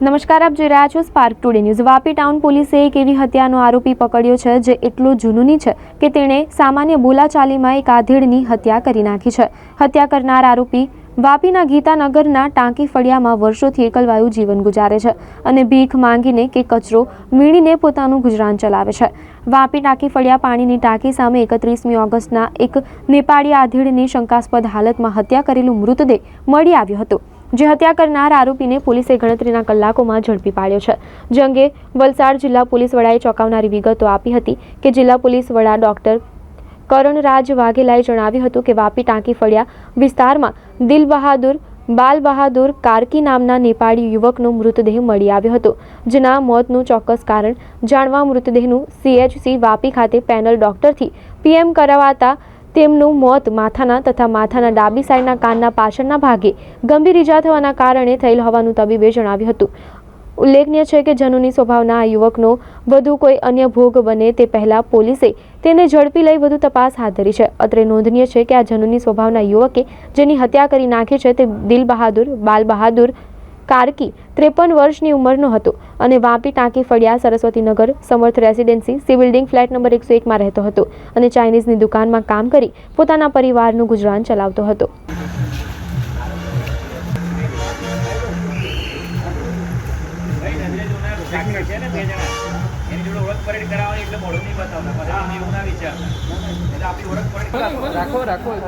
નમસ્કાર, આપ જોઈ રહ્યા છો spark today news Vapi town પોલીસે એક એવી હત્યાનો આરોપી પકડ્યો છે, જે એટલો જુનૂની છે કે તેણે સામાન્ય બોલાચાલીમાં એક આધેડની હત્યા કરી નાખી છે. હત્યા કરનાર આરોપી વાપીના ગીતાનગરના ટાંકી ફળિયામાં વર્ષોથી એકલવાયું જીવન ગુજારે છે અને ભીખ માંગીને કે કચરો વીણીને પોતાનું ગુજરાન ચલાવે છે. વાપી ટાંકી ફળિયા પાણીની ટાંકી સામે એકત્રીસમી ઓગસ્ટના એક નેપાળી આધેડની શંકાસ્પદ હાલતમાં હત્યા કરેલું મૃતદેહ મળી આવ્યો હતો. જે હત્યા કરનાર આરોપીને પોલીસે ગણતરીના કલાકોમાં ઝડપી પાડ્યો છે. જે અંગે વલસાડ જિલ્લા પોલીસ વડાએ ચોંકાવનારી વિગતો આપી હતી કે જિલ્લા પોલીસ વડા ડોક્ટર કરણરાજ વાઘેલાએ જણાવ્યું હતું કે વાપી ટાંકી ફળિયા વિસ્તારમાં દિલ બહાદુર બાલ બહાદુર કારકી નામના નેપાળી યુવકનો મૃતદેહ મળી આવ્યો હતો, જેના મોતનું ચોક્કસ કારણ જાણવા મૃતદેહનું સીએચસી વાપી ખાતે પેનલ ડોક્ટરથી પીએમ કરાવાતા તેમનું મોત માથાના તથા માથાના ડાબી સાઈડના કાનના પાછળના ભાગે ગંભીર ઇજા થવાના કારણે થયેલ હોવાનું તબીબે જણાવ્યું હતું. ઉલ્લેખનીય છે કે જનુની સ્વભાવના આ યુવકનો વધુ કોઈ અન્ય ભોગ બને તે પહેલા પોલીસે તેને ઝડપી લઈ વધુ તપાસ હાથ ધરી છે. અત્રે નોંધનીય છે કે આ જનુની સ્વભાવના યુવકે જેની હત્યા કરી નાખી છે તે દિલ બહાદુર બાલ બહાદુર કાર્કી ત્રેપન વર્ષની ઉંમરનો હતો અને વાપી ટાંકી ફળિયા Saraswatinagar Samarth residency C building flat number એકસો એકમાં રહેતો હતો અને ચાઇનીઝની દુકાનમાં કામ કરી પોતાના પરિવારનું ગુજરાન ચલાવતો હતો. રાખો રાખો ને બે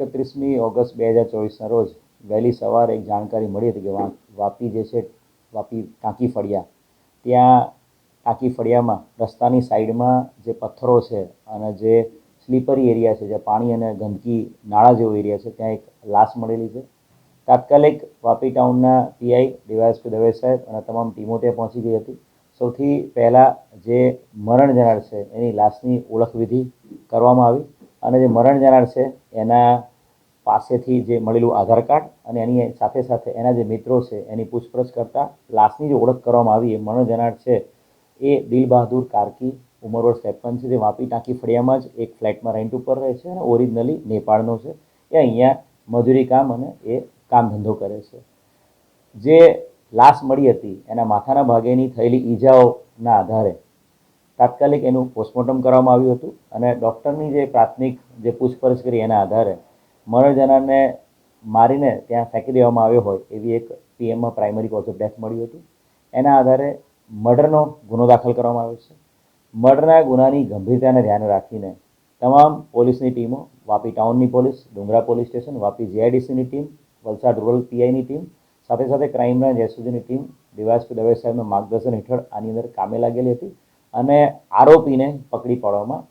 એકત્રીસમી ઓગસ્ટ બે હજાર ચોવીસના રોજ વહેલી સવારે એક જાણકારી મળી હતી કે વાપી જે છે, વાપી ટાંકી ફળિયા, ત્યાં ટાંકી ફળિયામાં રસ્તાની સાઈડમાં જે પથ્થરો છે અને જે સ્લીપરી એરિયા છે જે પાણી અને ગંદકી નાળા જેવો એરિયા છે, ત્યાં એક લાશ મળેલી છે. તાત્કાલિક વાપી ટાઉનના પીઆઈ ડીવાયએસપી દવે સાહેબ અને તમામ ટીમો ત્યાં પહોંચી ગઈ હતી. સૌથી પહેલાં જે મરણ જનાર છે, એની લાશની ઓળખવિધિ કરવામાં આવી અને જે મરણ જનાર છે, એના પાસેથી જે મળેલું આધાર કાર્ડ અને એની સાથે સાથે એના જે મિત્રો છે એની પૂછપરછ કરતાં લાશની જે ઓળખ કરવામાં આવી એ મરણ છે એ દિલ બહાદુર કાર્કી ઉંમર વર્ષ છે. જે વાપી ટાંકી ફળિયામાં જ એક ફ્લેટમાં રેન્ટ ઉપર રહે છે અને ઓરિજિનલી નેપાળનો છે. એ અહીંયા મજૂરી કામ અને એ કામ ધંધો કરે છે. જે લાશ મળી હતી એના માથાના ભાગેની થયેલી ઈજાઓના આધારે તાત્કાલિક એનું પોસ્ટમોર્ટમ કરવામાં આવ્યું હતું અને ડૉક્ટરની જે પ્રાથમિક જે પૂછપરછ કરી એના આધારે મરણ જનારને મારીને ત્યાં ફેંકી દેવામાં આવ્યો હોય એવી એક પીએમમાં પ્રાઇમરી કોઝ ઓફ ડેથ મળ્યું હતું. એના આધારે મર્ડરનો ગુનો દાખલ કરવામાં આવ્યો છે. મર્ડરના ગુનાની ગંભીરતાને ધ્યાને રાખીને તમામ પોલીસની ટીમો, Vapi ટાઉનની police, Dungra police station, Vapi જીઆઈડીસીની team, Valsad rural પીઆઈની ટીમ, સાથે સાથે ક્રાઇમ બ્રાન્ચ એસઓજીની ટીમ ડીવાયસપી દવે સાહેબના માર્ગદર્શન હેઠળ આની અંદર કામે લાગેલી હતી અને આરોપીને પકડી પાડવામાં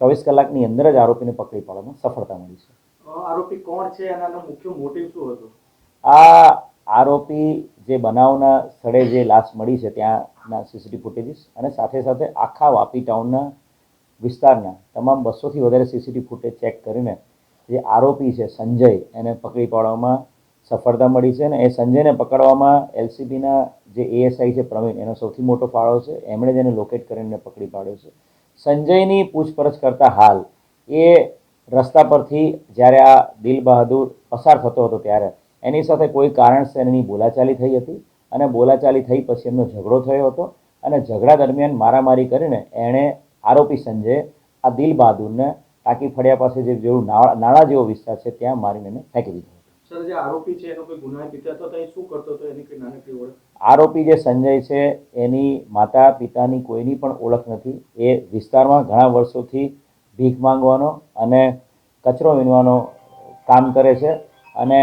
ચોવીસ કલાકની અંદર જ આરોપીને પકડી પાડવામાં સફળતા મળી છે. આરોપી કોણ છે અને મુખ્ય મોટિવ શું હતો? આ આરોપી જે બનાવના સ્થળે જે લાશ મળી છે ત્યાંના સીસીટીવી ફૂટેજીસ અને સાથે સાથે આખા વાપી ટાઉનના વિસ્તારના તમામ બસોથી વધારે સીસીટીવી ફૂટેજ ચેક કરીને જે આરોપી છે સંજય એને પકડી પાડવામાં સફળતા મળી છે અને એ સંજયને પકડવામાં એલસીબીના જે એએસઆઈ છે પ્રવીણ એનો સૌથી મોટો ફાળો છે. એમણે જ એને લોકેટ કરીને પકડી પાડ્યો છે. સંજયની પૂછપરછ કરતા હાલ એ રસ્તા પરથી જ્યારે આ દિલ બહાદુર પસાર થતો હતો ત્યારે એની સાથે કોઈ કારણસર એની બોલાચાલી થઈ હતી અને બોલાચાલી થઈ પછી એમનો ઝઘડો થયો હતો અને ઝઘડા દરમિયાન મારામારી કરીને એણે આરોપી સંજય આ દિલ બહાદુરને ટાંકી ફળિયા પાસે જે જેવું નાળા જેવો વિસ્તાર છે ત્યાં મારીને એને ફેંકી દીધો સર જે આરોપી છે એનો કોઈ ગુનાહિત હતો તો એ શું કરતો હતો? એની કોઈ નાનકડી ઓળખ? આરોપી જે સંજય છે એની માતા પિતાની કોઈની પણ ઓળખ નથી. એ વિસ્તારમાં ઘણા વર્ષોથી ભીખ માંગવાનો અને કચરો વીણવાનો કામ કરે છે. અને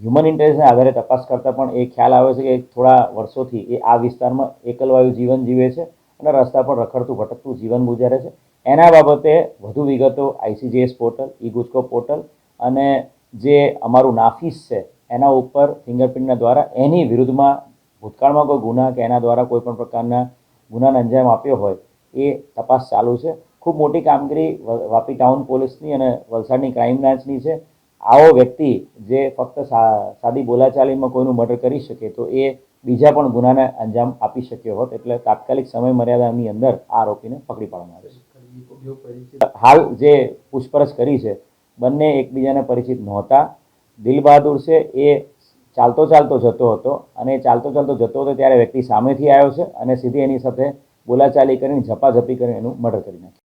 હ્યુમન ઇન્ટેલિજન્સના આધારે તપાસ કરતાં પણ એ ખ્યાલ આવે છે કે થોડા વર્ષોથી એ આ વિસ્તારમાં એકલવાયુ જીવન જીવે છે અને રસ્તા પર રખડતું ભટકતું જીવન ગુજારે છે. એના બાબતે વધુ વિગતો I C G S portal, E Gujco portal અને જે અમારું નાફીસ છે એના ઉપર ફિંગરપ્રિન્ટના દ્વારા એની વિરુદ્ધમાં ભૂતકાળમાં કોઈ ગુના કે એના દ્વારા કોઈ પણ પ્રકારના ગુનાને અંજામ આપ્યો હોય એ તપાસ ચાલુ છે. ખૂબ મોટી કામગીરી વાપી ટાઉન પોલીસની અને વલસાડની ક્રાઇમ બ્રાન્ચની છે. આવો વ્યક્તિ જે ફક્ત સાદી બોલાચાલીમાં કોઈનું મર્ડર કરી શકે તો એ બીજા પણ ગુનાને અંજામ આપી શક્યો હોત એટલે તાત્કાલિક સમય મર્યાદાની અંદર આ આરોપીને પકડી પાડવામાં આવે છે. હાલ જે પૂછપરછ કરી છે, બંને એકબીજાને પરિચિત નહોતા. દિલ બહાદુર છે, એ ચાલતો ચાલતો જતો હતો અને ચાલતો ચાલતો જતો હતો ત્યારે વ્યક્તિ સામેથી આવ્યો છે અને સીધી એની સાથે બોલાચાલી કરીને ઝપાઝપી કરીને એનું મર્ડર કરી નાખ્યું.